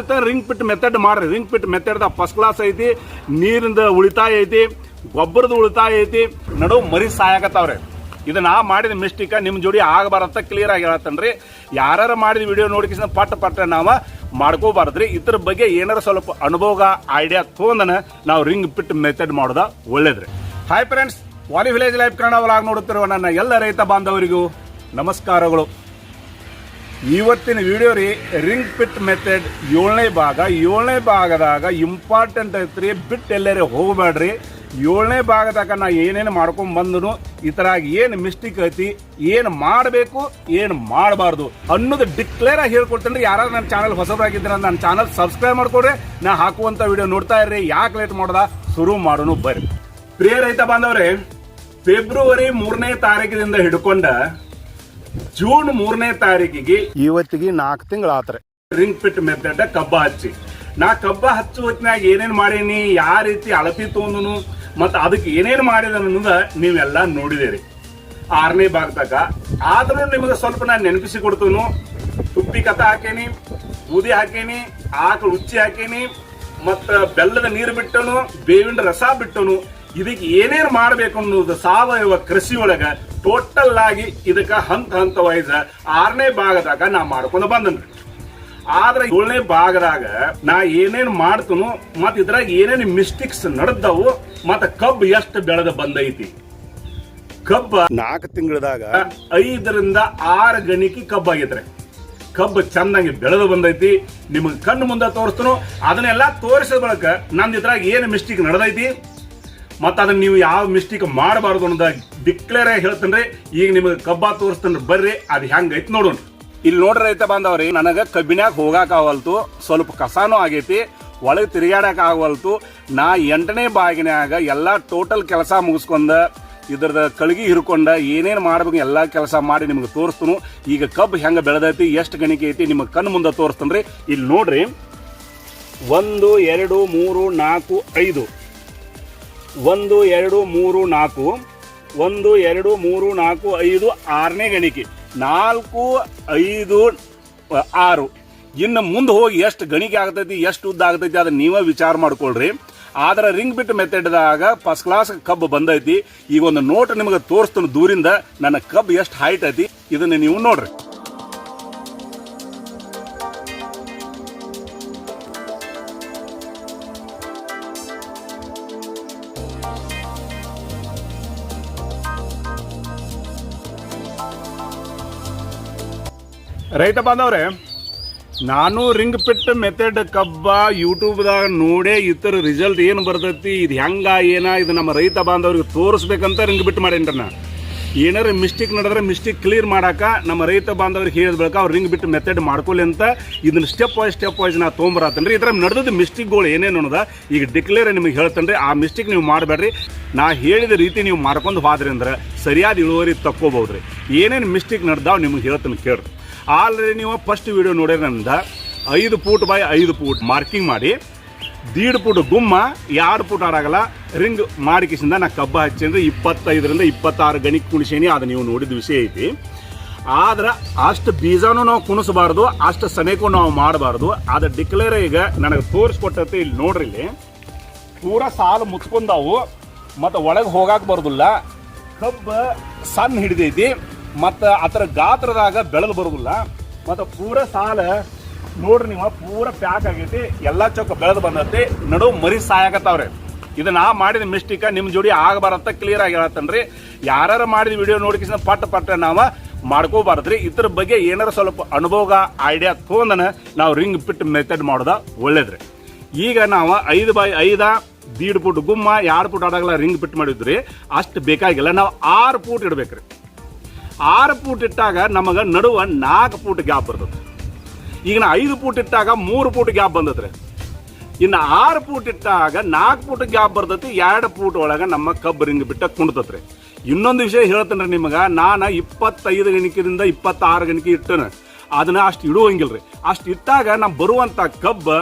ಮಾಡೋದಿತ್ತ ring pit method ಮಾಡ್ರಿ ring pit method first class ಐತಿ, ನೀರಿಂದ ಉಳಿತಾಯ ಐತಿ, ಗೊಬ್ಬರದ ಉಳಿತಾಯ ಐತಿ, ನಡು ಮರಿ ಸಾಯಾಕತ್ತಾವ್ರಿ. ಇದು ನಾ ಮಾಡಿದ ಮಿಸ್ಟೇಕ ನಿಮ್ಮ ಜೋಡಿ ಆಗಬಾರಂತ ಕ್ಲಿಯರ್ ಆಗಿ ಹೇಳತ್ತನ್ರಿ. ಯಾರು ಮಾಡಿದ ವಿಡಿಯೋ ನೋಡಿಕಿಸ ಪಟ್ಟ ಪಟ್ಟ ನಾವು ಮಾಡ್ಕೋಬಾರ್ದ್ರಿ. ಇದ್ರ ಬಗ್ಗೆ ಏನಾರ ಸ್ವಲ್ಪ ಅನುಭವ ಐಡಿಯಾ ತೊಗೊಂಡನ ನಾವು ರಿಂಗ್ ಪಿಟ್ ಮೆಥಡ್ ಮಾಡೋದ ಒಳ್ಳೇದ್ರಿ. Hi friends Vali village life Kannada vlog ನೋಡುತ್ತಿರುವ ನನ್ನ ಎಲ್ಲ ರೈತ ಬಾಂಧವರಿಗೂ ನಮಸ್ಕಾರಗಳು. ಇವತ್ತಿನ ವಿಡಿಯೋ ರೀ ರಿಂಗ್ ಪಿಟ್ ಮೆಥಡ್ ಏಳನೇ ಭಾಗ. ಏಳನೇ ಭಾಗದಾಗ ಇಂಪಾರ್ಟೆಂಟ್ ಐತ್ರಿ, ಬಿಟ್ ಎಲ್ಲರೇ ಹೋಗಬೇಡ್ರಿ. ಏಳನೇ ಭಾಗದಾಗ ನಾ ಏನೇನು ಮಾಡ್ಕೊಂಡ್ ಬಂದನು, ಈ ಥರ ಏನು ಮಿಸ್ಟೇಕ್ ಐತಿ, ಏನು ಮಾಡಬೇಕು, ಏನು ಮಾಡಬಾರ್ದು ಅನ್ನೋದು ಡಿಕ್ಲೇರ್ ಆಗಿ ಹೇಳ್ಕೊಡ್ತೇನೆ. ಯಾರು ನನ್ನ ಚಾನಲ್ ಹೊಸಬರಾಗಿದ್ರೆ ನನ್ನ ಚಾನಲ್ ಸಬ್ಸ್ಕ್ರೈಬ್ ಮಾಡ್ಕೊಡ್ರಿ. ನಾ ಹಾಕುವಂತ ವಿಡಿಯೋ ನೋಡ್ತಾ ಇರ್ರಿ. ಯಾಕೆ ಲೇಟ್ ಮಾಡ್ದ? ಶುರು ಮಾಡೋನು ಬರ್ರಿ. ಪ್ರಿಯ ರೈತ ಬಾಂಧವ್ರೆ, ಫೆಬ್ರವರಿ ಮೂರನೇ ತಾರೀಕಿನಿಂದ ಹಿಡ್ಕೊಂಡ ಜೂನ್ ಮೂರನೇ ತಾರೀಕಿಗೆ ಇವತ್ತಿಗೆ ನಾಲ್ಕು ತಿಂಗಳು ಆತ್ರೆ ರಿಂಗ್ ಫಿಟ್ ಮೆಥಡ್ ಕಬ್ಬ ಹಚ್ಚಿ. ನಾ ಕಬ್ಬ ಹಚ್ಚು ಹೊತ್ತಿನಾಗ ಏನೇನ್ ಮಾಡೀನಿ ಯಾವ ರೀತಿ ಅಳತಿ ತೊಂದನು ಮತ್ತು ಅದಕ್ಕೆ ಏನೇನು ಮಾಡಿದ ಅನ್ನೋದ ನೀವೆಲ್ಲ ನೋಡಿದಿರಿ. ಆರನೇ ಭಾಗದಾಗ ಆದ್ರೂ ನಿಮಗೆ ಸ್ವಲ್ಪ ನಾನು ನೆನಪಿಸಿ ಕೊಡ್ತೇನು. ತುಪ್ಪಿ ಕಥ ಹಾಕೇನಿ ಬೂದಿ ಹಾಕೇನಿ ಆಕಳು ಉಚ್ಚಿ ಹಾಕೇನಿ ಮತ್ತು ಬೆಲ್ಲದ ನೀರು ಬಿಟ್ಟನು ಬೇವಿನ ರಸ ಬಿಟ್ಟನು. ಇದಕ್ಕೆ ಏನೇನು ಮಾಡಬೇಕು ಅನ್ನೋದು ಸಾವಯವ ಕೃಷಿ ಒಳಗ ಟೋಟಲ್ ಆಗಿ ಇದಕ್ಕ ಹಂತ ಹಂತ ವಯಸ್ಸ ಆರನೇ ಭಾಗದಾಗ ನಾ ಮಾಡ್ಕೊಂಡು ಬಂದನ್ರಿ. ಆದ್ರೆ ಏಳನೇ ಭಾಗದಾಗ ನಾ ಏನೇನು ಮಾಡ್ತನು ಮತ್ ಇದ್ರಾಗ ಏನೇನು ಮಿಸ್ಟೇಕ್ಸ್ ನಡೆದವು ಮತ್ತ ಕಬ್ಬು ಎಷ್ಟು ಬೆಳೆದ ಬಂದೈತಿ. ಕಬ್ಬ ನಾಲ್ಕು ತಿಂಗಳದಾಗ ಐದರಿಂದ ಆರು ಗಣಿಕೆ ಕಬ್ಬಾಗಿದ್ರೆ ಕಬ್ಬು ಚೆನ್ನಾಗಿ ಬೆಳೆದು ಬಂದೈತಿ. ನಿಮಗೆ ಕಣ್ಣು ಮುಂದೆ ತೋರಿಸ್ತನು. ಅದನ್ನೆಲ್ಲ ತೋರಿಸಿದ ಬಳಿಕ ನಂದು ಇದ್ರಾಗ ಏನು ಮಿಸ್ಟೇಕ್ ನಡೆದೈತಿ? ಮತ್ತ ಅದನ್ನ ನೀವು ಯಾವ ಮಿಸ್ಟೇಕ್ ಮಾಡಬಾರ್ದು ಅನ್ನೋದ ಡಿಕ್ಲೇರ್ ಆಗಿ ಹೇಳ್ತೇನ್ರಿ ಈಗ ನಿಮಗೆ ಕಬ್ಬ ತೋರಿಸ್ತೇನೆ ಬರ್ರಿ, ಅದು ಹೆಂಗೈತಿ ನೋಡೋಣ. ಇಲ್ಲಿ ನೋಡ್ರಿ ರೈತ ಬಾಂಧವ್ರಿ, ನನಗ ಕಬ್ಬಿನ್ಯಾಗ ಹೋಗಾಕ ಆಗವಲ್ತು, ಸ್ವಲ್ಪ ಕಸಾನು ಆಗೈತಿ, ಒಳಗೆ ತಿರುಗಾಡಕ್ ಆಗವಲ್ತು. ನಾ ಎಂಟನೇ ಬಾಗಿನ್ಯಾಗ ಎಲ್ಲಾ ಟೋಟಲ್ ಕೆಲಸ ಮುಗಿಸ್ಕೊಂಡ, ಇದ್ರದ ಕಳಗಿ ಹಿರ್ಕೊಂಡ, ಏನೇನು ಮಾಡ್ಬೇಕು ಎಲ್ಲಾ ಕೆಲಸ ಮಾಡಿ ನಿಮ್ಗೆ ತೋರಿಸ್ತನು. ಈಗ ಕಬ್ಬು ಹೆಂಗೆ ಬೆಳೆದೈತಿ, ಎಷ್ಟು ಗಣಿಕೆ ಐತಿ ನಿಮ್ಗೆ ಕಣ್ಣು ಮುಂದೆ ತೋರಿಸ್ತೇನ್ರಿ ಇಲ್ಲಿ ನೋಡ್ರಿ, ಒಂದು, ಎರಡು, ಮೂರು, ನಾಲ್ಕು, ಐದು. ಒಂದು, ಎರಡು, ಮೂರು, ನಾಲ್ಕು, ಒಂದು, ಎರಡು, ಮೂರು, ನಾಲ್ಕು, ಐದು, ಆರನೇ ಗಣಿಕೆ. ನಾಲ್ಕು, ಐದು, ಆರು. ಇನ್ನು ಮುಂದೆ ಹೋಗಿ ಎಷ್ಟು ಗಣಿಕೆ ಆಗ್ತೈತಿ, ಎಷ್ಟು ಉದ್ದ ಆಗ್ತೈತಿ, ಅದನ್ನ ನೀವೇ ವಿಚಾರ ಮಾಡ್ಕೊಳ್ರಿ. ಆದ್ರೆ ರಿಂಗ್ ಬಿಟ್ ಮೆಥಡ್ದಾಗ ಫಸ್ಟ್ ಕ್ಲಾಸ್ ಕಬ್ಬು ಬಂದೈತಿ. ಈಗ ಒಂದು ನೋಟ್ ನಿಮಗೆ ತೋರಿಸ್ತಾನೆ ದೂರಿಂದ. ನನ್ನ ಕಬ್ಬು ಎಷ್ಟು ಹೈಟ್ ಐತಿ, ಇದನ್ನ ನೀವು ನೋಡ್ರಿ. ರೈತ ಬಾಂಧವ್ರೆ, ನಾನು ರಿಂಗ್ ಪಿಟ್ ಮೆಥಡ್ ಕಬ್ಬ ಯೂಟ್ಯೂಬ್ದಾಗ ನೋಡೇ ಇತರ ರಿಸಲ್ಟ್ ಏನು ಬರ್ತೈತಿ, ಇದು ಹೆಂಗ, ಏನ, ಇದು ನಮ್ಮ ರೈತ ಬಾಂಧವ್ರಿಗೆ ತೋರಿಸ್ಬೇಕಂತ ರಿಂಗ್ ಬಿಟ್ ಮಾಡೇನ್ರಿ ನಾ ಏನಾರ ಮಿಸ್ಟೇಕ್ ನಡೆದ್ರೆ ಮಿಸ್ಟೇಕ್ ಕ್ಲಿಯರ್ ಮಾಡಾಕ ನಮ್ಮ ರೈತ ಬಾಂಧವ್ರಿಗೆ ಹೇಳಿದ ಬಳಿಕ ಅವ್ರು ರಿಂಗ್ ಬಿಟ್ಟು ಮೆಥಡ್ ಮಾಡ್ಕೊಳ್ಳಿ ಅಂತ ಇದನ್ನ ಸ್ಟೆಪ್ ವೈಸ್ ಸ್ಟೆಪ್ ವೈಸ್ ನಾ ತೊಗೊಂಬರತ್ತೇನ್ರಿ ಇದ್ರ ನಡೆದ ಮಿಸ್ಟೇಕ್ಗಳು ಏನೇನು ಅನ್ನೋದ ಈಗ ಡಿಕ್ಲೇರ್ ನಿಮಗೆ ಹೇಳ್ತೇನ್ರಿ. ಆ ಮಿಸ್ಟೇಕ್ ನೀವು ಮಾಡಬೇಡ್ರಿ. ನಾ ಹೇಳಿದ ರೀತಿ ನೀವು ಮಾಡ್ಕೊಂಡು ಹೋದ್ರಿ ಅಂದ್ರೆ ಸರಿಯಾದ ಇಳುವರಿ ತಕ್ಕೋಬಹುದ್ರಿ ಏನೇನು ಮಿಸ್ಟೇಕ್ ನಡೆದಾವ್ ನಿಮ್ಗೆ ಹೇಳ್ತೇನೆ ಕೇಳ್ರಿ. ಆಲ್ರೆಡಿ ನೀವು ಫಸ್ಟ್ ವಿಡಿಯೋ ನೋಡಿರೋದ್ರಿಂದ ಐದು ಫೂಟ್ ಬೈ ಐದು ಫೂಟ್ ಮಾರ್ಕಿಂಗ್ ಮಾಡಿ, ದೀಡ್ ಫೂಟ್ ಗುಮ್ಮ, ಎರಡು ಫೂಟ್ ಆಡಾಗಲ್ಲ ರಿಂಗ್ ಮಾಡಿಕಿಸಿಂದ ನಾ ಕಬ್ಬ ಹಚ್ಚಿಂದ್ರೆ ಇಪ್ಪತ್ತೈದರಿಂದ ಇಪ್ಪತ್ತಾರು ಗಣಿಕ್ ಕುಣಿಸೇನಿ, ಅದು ನೀವು ನೋಡಿದ ವಿಷಯ ಐತಿ. ಆದ್ರೆ ಅಷ್ಟು ಬೀಜನೂ ನಾವು ಕುಣಿಸಬಾರ್ದು, ಅಷ್ಟು ಸನೇಕು ನಾವು ಮಾಡಬಾರ್ದು. ಅದು ಡಿಕ್ಲೇರ್ ಈಗ ನನಗೆ ತೋರಿಸ್ಕೊಟ್ಟೈತಿ ಇಲ್ಲಿ ನೋಡ್ರಿ ಇಲ್ಲಿ. ಪೂರ ಸಾಲು ಮುಚ್ಕೊಂಡಾವು, ಮತ್ತು ಒಳಗೆ ಹೋಗಕ್ಕೆ ಬರೋದಿಲ್ಲ. ಕಬ್ಬ ಸಣ್ಣ ಹಿಡಿದೈತಿ. ಮತ್ತು ಅದರ ಗಾತ್ರದಾಗ ಬೆಳೆದು ಬರೋದಿಲ್ಲ. ಮತ್ತು ಪೂರ ಸಾಲ ನೋಡ್ರಿ ನೀವು, ಪೂರ ಪ್ಯಾಕ್ ಆಗೈತಿ, ಎಲ್ಲಾ ಚೌಕ ಬೆಳೆದು ಬಂದೈತಿ, ನಡು ಮರಿ ಸಾಯಾಕತ್ತಾವ್ರಿ. ಇದು ನಾ ಮಾಡಿದ ಮಿಸ್ಟೇಕ ನಿಮ್ಮ ಜೋಡಿ ಆಗಬಾರಂತ ಕ್ಲಿಯರ್ ಆಗಿ ಹೇಳತ್ತನ್ರಿ. ಯಾರು ಮಾಡಿದ ವಿಡಿಯೋ ನೋಡಿಕಿಸ ಪಟ್ಟ ಪಟ್ಟ ನಾವು ಮಾಡ್ಕೋಬಾರ್ದ್ರಿ. ಇದ್ರ ಬಗ್ಗೆ ಏನಾರ ಸ್ವಲ್ಪ ಅನುಭವ ಐಡಿಯಾ ತೊಗೊಂಡನ ನಾವು ರಿಂಗ್ ಪಿಟ್ ಮೆಥಡ್ ಮಾಡೋದ ಒಳ್ಳೇದ್ರಿ. ಈಗ ನಾವು ಐದು ಬೈ ಐದ, ದೀಡ್ ಫುಟ್ ಗುಮ್ಮ ಎರಡು ಫುಟ್ ಆಡಾಗಲ್ಲ ರಿಂಗ್ ಪಿಟ್ ಮಾಡಿದ್ರಿ, ಅಷ್ಟು ಬೇಕಾಗಿಲ್ಲ. ನಾವು ಆರು ಫೂಟ್ ಇಡ್ಬೇಕ್ರಿ. ಆರು ಫೂಟ್ ಇಟ್ಟಾಗ ನಮಗೆ ನಡುವ ನಾಲ್ಕು ಫೂಟ್ ಗ್ಯಾಪ್ ಬರ್ತದೆ. ಈಗ ನಾ ಐದು ಫೂಟ್ ಇಟ್ಟಾಗ ಮೂರು ಫೂಟ್ ಗ್ಯಾಪ್ ಬಂದತ್ರಿ ಇನ್ನು ಆರು ಫೂಟ್ ಇಟ್ಟಾಗ ನಾಲ್ಕು ಫೂಟ್ ಗ್ಯಾಪ್ ಬರ್ತೈತಿ, ಎರಡು ಫೂಟ್ ಒಳಗೆ ನಮ್ಮ ಕಬ್ಬು ರಿಂಗ್ ಬಿಟ್ಟ ಕುಣ್ತತ್ರಿ ಇನ್ನೊಂದು ವಿಷಯ ಹೇಳ್ತೇನೆ ರೀ ನಿಮಗೆ, ನಾನು ಇಪ್ಪತ್ತೈದು ಗಣಿಕೆದಿಂದ ಇಪ್ಪತ್ತಾರು ಗಣಿಕೆ ಇಟ್ಟನ, ಅದನ್ನು ಅಷ್ಟು ಇಡುವಂಗಿಲ್ಲ ರೀ ಅಷ್ಟು ಇಟ್ಟಾಗ ನಮ್ಮ ಬರುವಂಥ ಕಬ್ಬು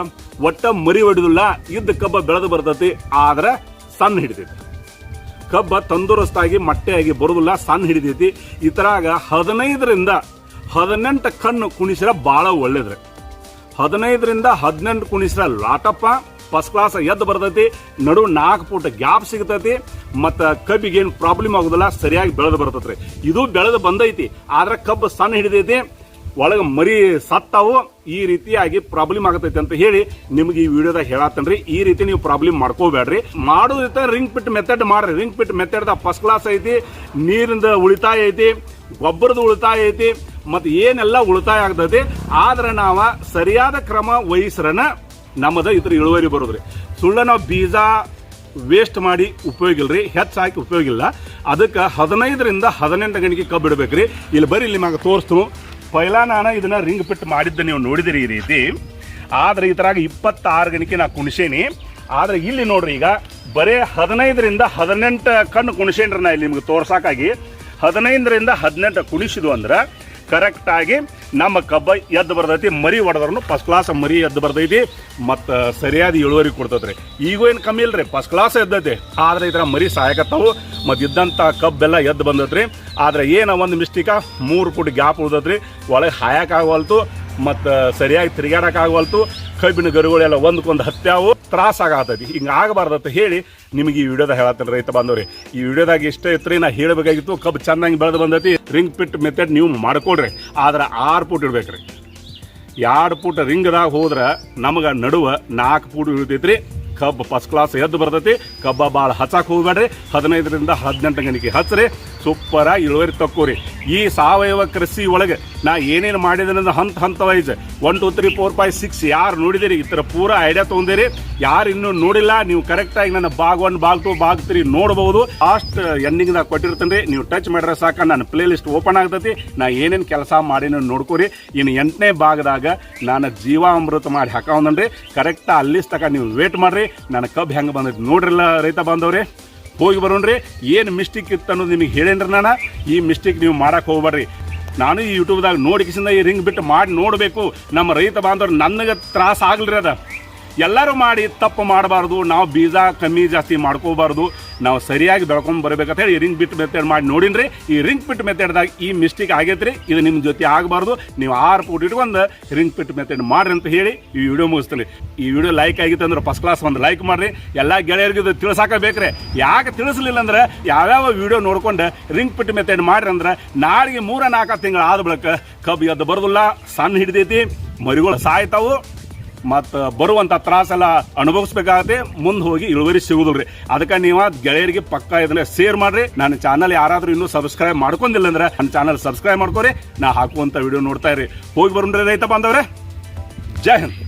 ಒಟ್ಟ ಮರಿ ಹೊಡೆದಿಲ್ಲ ಇದ್ದ ಕಬ್ಬ ಬೆಳೆದು ಬರ್ತೈತಿ, ಆದ್ರೆ ಸಣ್ಣ ಹಿಡಿತೈತಿ. ಕಬ್ಬ ತಂದೂರಸ್ತಾಗಿ ಮಟ್ಟೆಯಾಗಿ ಬರುದಿಲ್ಲ ಸಣ್ಣ ಹಿಡಿದೈತಿ. ಇತರಾಗ ಹದಿನೈದರಿಂದ ಹದಿನೆಂಟು ಕಣ್ಣು ಕುಣಿಸಿರ ಬಹಳ ಒಳ್ಳೇದ್ರಿ. ಹದಿನೈದರಿಂದ ಹದಿನೆಂಟು ಕುಣಿಸ್ರ ಲಾಟಪ್ಪ ಫಸ್ಟ್ ಕ್ಲಾಸ್ ಎದ್ದು ಬರ್ತೈತಿ, ನಡು ನಾಲ್ಕು ಫೂಟ್ ಗ್ಯಾಪ್ ಸಿಗ್ತೈತಿ, ಮತ್ತು ಕಬ್ಬಿಗೆ ಏನು ಪ್ರಾಬ್ಲಮ್ ಆಗೋದಿಲ್ಲ, ಸರಿಯಾಗಿ ಬೆಳೆದು ಬರ್ತೈತ್ರಿ. ಇದು ಬೆಳೆದು ಬಂದೈತಿ, ಆದ್ರೆ ಕಬ್ಬು ಸಣ್ಣ ಹಿಡಿದೈತಿ ಒಳಗೆ ಮರಿ ಸತ್ತಾವು, ಈ ರೀತಿಯಾಗಿ ಪ್ರಾಬ್ಲಮ್ ಆಗತೈತಿ ಅಂತ ಹೇಳಿ ನಿಮ್ಗೆ ಈ ವಿಡಿಯೋದಾಗ ಹೇಳತ್ತನ್ರಿ ಈ ರೀತಿ ನೀವು ಪ್ರಾಬ್ಲಮ್ ಮಾಡ್ಕೋಬೇಡ್ರಿ. ಮಾಡೋದಿತ್ತ ರಿಂಗ್ ಪಿಟ್ ಮೆಥಡ್ ಮಾಡ್ರಿ ring pit method first class ಐತಿ, ನೀರಿಂದ ಉಳಿತಾಯ ಐತಿ ಗೊಬ್ಬರದ ಉಳಿತಾಯ ಐತಿ, ಮತ್ತು ಏನೆಲ್ಲ ಉಳಿತಾಯ ಆಗ್ತೈತಿ, ಆದ್ರೆ ನಾವು ಸರಿಯಾದ ಕ್ರಮ ವಹಿಸ್ರನ ನಮ್ಮದ ಇದ್ರ ಇಳುವರಿ ಬರೋದ್ರಿ. ಸುಳ್ಳ ನಾವು ಬೀಜ ವೇಸ್ಟ್ ಮಾಡಿ ಉಪಯೋಗ ಇಲ್ರಿ ಹೆಚ್ಚು ಹಾಕಿ ಉಪಯೋಗ ಇಲ್ಲ. ಅದಕ್ಕೆ ಹದಿನೈದರಿಂದ ಹದಿನೆಂಟು ಗಂಟೆಗೆ ಕಬ್ಬು ಇಲ್ಲಿ ಬರೀ ಇಲ್ಲಿ ಮಗ ತೋರಿಸ್ತು. ಪೈಲಾ ನಾನು ಇದನ್ನ ರಿಂಗ್ ಪಿಟ್ ಮಾಡಿದ್ದ ನೀವು ನೋಡಿದಿರಿ ಈ ರೀತಿ. ಆದ್ರೆ ಇದ್ರಾಗ ಇಪ್ಪತ್ತಾರು ಗಣಿಕೆ ನಾ ಕುಣಿಸೇನಿ. ಆದ್ರೆ ಇಲ್ಲಿ ನೋಡ್ರಿ ಈಗ ಬರೇ ಹದಿನೈದರಿಂದ ಹದಿನೆಂಟು ಕಣ್ಣು ಕುಣಿಸೇನ್ರಿ ನಾ ಇಲ್ಲಿ ನಿಮ್ಗೆ ತೋರ್ಸಾಕಾಗಿ. ಹದಿನೈದರಿಂದ ಹದಿನೆಂಟು ಕುಣಿಸಿದ್ವು ಅಂದ್ರೆ ಕರೆಕ್ಟಾಗಿ ನಮ್ಮ ಕಬ್ಬ ಎದ್ದು ಬರ್ತೈತಿ, ಮರಿ ಹೊಡೆದ್ರೂ ಫಸ್ಟ್ ಕ್ಲಾಸ್ ಮರಿ ಎದ್ದು ಬರ್ತೈತಿ, ಮತ್ತು ಸರಿಯಾದ ಇಳುವರಿ ಕೊಡ್ತೈತ್ರಿ. ಈಗೂ ಏನು ಕಮ್ಮಿ ಇಲ್ರಿ ಫಸ್ಟ್ ಕ್ಲಾಸ್ ಎದ್ದೈತಿ. ಆದ್ರೆ ಇದರ ಮರಿ ಸಾಯಕತ್ತವು, ಮತ್ತು ಇದ್ದಂಥ ಕಬ್ಬೆಲ್ಲ ಎದ್ದು ಬಂದೈತ್ರಿ. ಆದ್ರೆ ಏನ ಒಂದು ಮಿಸ್ಟೇಕ ಮೂರು ಫುಟ್ ಗ್ಯಾಪ್ ಉಳ್ದೈತ್ರಿ. ಒಳಗೆ ಹಾಯಕ್ಕಾಗವಲ್ತು ಮತ್ತು ಸರಿಯಾಗಿ ತಿರುಗಾಡಕ್ಕಾಗವಲ್ತು ಕಬ್ಬಿನ ಗರುಗಳೆಲ್ಲ ಒಂದಕ್ಕೊಂದು ಹತ್ಯಾವು ತ್ರಾಸ ಆಗತೈತಿ. ಹಿಂಗೆ ಆಗಬಾರ್ದಂತ ಹೇಳಿ ನಿಮಗೆ ಈ ವಿಡಿಯೋದ ಹೇಳತ್ತಲ್ಲ ರೈತ ಬಾಂಧವ್ರಿ. ಈ ವಿಡಿಯೋದಾಗ ಇಷ್ಟ ಇತ್ತು ನಾ ಹೇಳಬೇಕಾಗಿತ್ತು, ಕಬ್ಬು ಚೆನ್ನಾಗಿ ಬೆಳೆದು ಬಂದೈತಿ, ರಿಂಗ್ ಪಿಟ್ ಮೆಥಡ್ ನೀವು ಮಾಡ್ಕೊಡ್ರಿ. ಆದ್ರೆ ಆರು ಪುಟ್ ಇಡ್ಬೇಕ್ರಿ. ಎರಡು ಪುಟ್ ರಿಂಗ್ದಾಗ ಹೋದ್ರೆ ನಮಗೆ ನಡುವೆ ನಾಲ್ಕು ಫೂಟ್ ಇರ್ತೈತ್ರಿ ಕಬ್ಬು ಫಸ್ಟ್ ಕ್ಲಾಸ್ ಎದ್ದು ಬರ್ತೈತಿ. ಕಬ್ಬ ಭಾಳ ಹಚ್ಚಕ್ಕೆ ಹೋಗ್ಬೇಡ್ರಿ. ಹದಿನೈದರಿಂದ ಹದಿನೆಂಟು ಗಂಟೆಗೆ ಹಚ್ಚ್ರಿ. ಸೂಪರಾಗಿ ಇಳುವರಿ ತಕ್ಕೋರಿ ಈ ಸಾವಯವ ಕೃಷಿ ಒಳಗೆ ನಾ ಏನೇನು ಮಾಡಿದ್ರೆ ಹಂತ ಹಂತ wise one two three four five six ಯಾರು ನೋಡಿದಿರಿ? ಈ ಥರ ಪೂರ ಐಡಿಯಾ ತೊಗೊಂಡಿರಿ. ಯಾರು ಇನ್ನೂ ನೋಡಿಲ್ಲ, ನೀವು ಕರೆಕ್ಟಾಗಿ ನನ್ನ ಭಾಗ್ ಒನ್ ಭಾಗ್ ಟು ಭಾಗ್ ತ್ರೀ ನೋಡಬಹುದು ಲಾಸ್ಟ್ ಎಂಡಿಂಗ್ದಾಗ ಕೊಟ್ಟಿರ್ತೇನೆ ರೀ. ನೀವು ಟಚ್ ಮಾಡಿದ್ರೆ ಸಾಕ, ನನ್ನ ಪ್ಲೇ ಲಿಸ್ಟ್ ಓಪನ್ ಆಗ್ತೈತಿ. ನಾ ಏನೇನು ಕೆಲಸ ಮಾಡೀನಿ ನೋಡ್ಕೋರಿ. ಇನ್ನು ಎಂಟನೇ ಭಾಗದಾಗ ನಾನು ಜೀವಾಮೃತ ಮಾಡಿ ಹಾಕೊಂಡ್ರಿ ಕರೆಕ್ಟ್ ಅಲ್ಲಿ ತಕ ನೀವು ವೇಟ್ ಮಾಡ್ರಿ. ನನ್ನ ಕಬ್ಬು ಹೆಂಗೆ ಬಂದೈತಿ ನೋಡ್ರಲ್ಲ ರೈತ ಬಾಂಧವ್ರೆ. ಹೋಗಿ ಬರೋಣ್ರಿ. ಏನು ಮಿಸ್ಟೇಕ್ ಇತ್ತು ಅನ್ನೋದು ನಿಮಗೆ ಹೇಳೇನ್ರಿ ನಾನು. ಈ ಮಿಸ್ಟೇಕ್ ನೀವು ಮಾಡೋಕೆ ಹೋಗ್ಬೇಡ್ರಿ. ನಾನು ಈ ಯೂಟ್ಯೂಬ್ದಾಗ ನೋಡಿಕಿಸಿಂದ ಈ ರಿಂಗ್ ಬಿಟ್ಟು ಮಾಡಿ ನೋಡಬೇಕು. ನಮ್ಮ ರೈತ ಬಾಂಧವ್ರು ನನಗೆ ತ್ರಾಸ ಆಗ್ಲಿರಿ ಅದ. ಎಲ್ಲರೂ ಮಾಡಿ ತಪ್ಪು ಮಾಡಬಾರ್ದು. ನಾವು ಬೀಜ ಕಮ್ಮಿ ಜಾಸ್ತಿ ಮಾಡ್ಕೋಬಾರ್ದು. ನಾವು ಸರಿಯಾಗಿ ಬೆಳ್ಕೊಂಡ್ ಬರ್ಬೇಕಂತ ಹೇಳಿ ರಿಂಗ್ ಬಿಟ್ ಮೆಥಡ್ ಮಾಡಿ ನೋಡಿನ್ರಿ. ಈ ರಿಂಗ್ ಪಿಟ್ ಮೆಥಡ್ದಾಗ ಈ ಮಿಸ್ಟೇಕ್ ಆಗೈತ್ರಿ, ಇದು ನಿಮ್ಮ ಜೊತೆ ಆಗಬಾರ್ದು. ನೀವು ಆರು ಫುಟ್ ಇಟ್ಕೊಂಡು ರಿಂಗ್ ಪಿಟ್ ಮೆಥಡ್ ಮಾಡ್ರಿ ಅಂತ ಹೇಳಿ ಈ ವಿಡಿಯೋ ಮುಗಿಸ್ತೀನಿ. ಈ ವಿಡಿಯೋ ಲೈಕ್ ಆಗಿತ್ತು ಅಂದ್ರೆ ಫಸ್ಟ್ ಕ್ಲಾಸ್ ಒಂದು ಲೈಕ್ ಮಾಡ್ರಿ. ಎಲ್ಲ ಗೆಳೆಯರಿಗೆ ಇದು ತಿಳಿಸಾಕಬೇಕ್ರೆ. ಯಾಕೆ ತಿಳಿಸ್ಲಿಲ್ಲ ಅಂದ್ರೆ ಯಾವ್ಯಾವ ವಿಡಿಯೋ ನೋಡ್ಕೊಂಡು ರಿಂಗ್ ಪಿಟ್ ಮೆಥಡ್ ಮಾಡ್ರಿ ಅಂದ್ರೆ ನಾಳೆಗೆ ಮೂರ ನಾಲ್ಕು ತಿಂಗಳು ಆದ ಬಳಿಕ ಕಬ್ಬು ಎದ್ದು ಬರೋದಿಲ್ಲ, ಸಣ್ಣ ಹಿಡಿದೈತಿ, ಮರಿಗಳು ಸಾಯ್ತಾವು. ಮತ್ತು ಬರುವಂಥ ತ್ರಾಸೆಲ್ಲ ಅನುಭವಿಸ್ಬೇಕಾಗತ್ತೆ. ಮುಂದೆ ಹೋಗಿ ಇಳುವರಿ ಸಿಗುದಿಲ್ರಿ. ಅದಕ್ಕೆ ನೀವು ಗೆಳೆಯರಿಗೆ ಪಕ್ಕ ಇದನ್ನ ಶೇರ್ ಮಾಡ್ರಿ. ನನ್ನ ಚಾನಲ್ ಯಾರಾದ್ರೂ ಇನ್ನೂ ಸಬ್ಸ್ಕ್ರೈಬ್ ಮಾಡ್ಕೊಂಡಿಲ್ಲ ಅಂದ್ರೆ ನನ್ನ ಚಾನಲ್ ಸಬ್ಸ್ಕ್ರೈಬ್ ಮಾಡ್ಕೋರಿ. ನಾ ಹಾಕುವಂಥ ವಿಡಿಯೋ ನೋಡ್ತಾ ಇರಿ. ಹೋಗಿ ಬರೋಣ್ರಿ ರೈತ ಬಾಂಧವ್ರೆ. ಜೈ ಹಿಂದ್.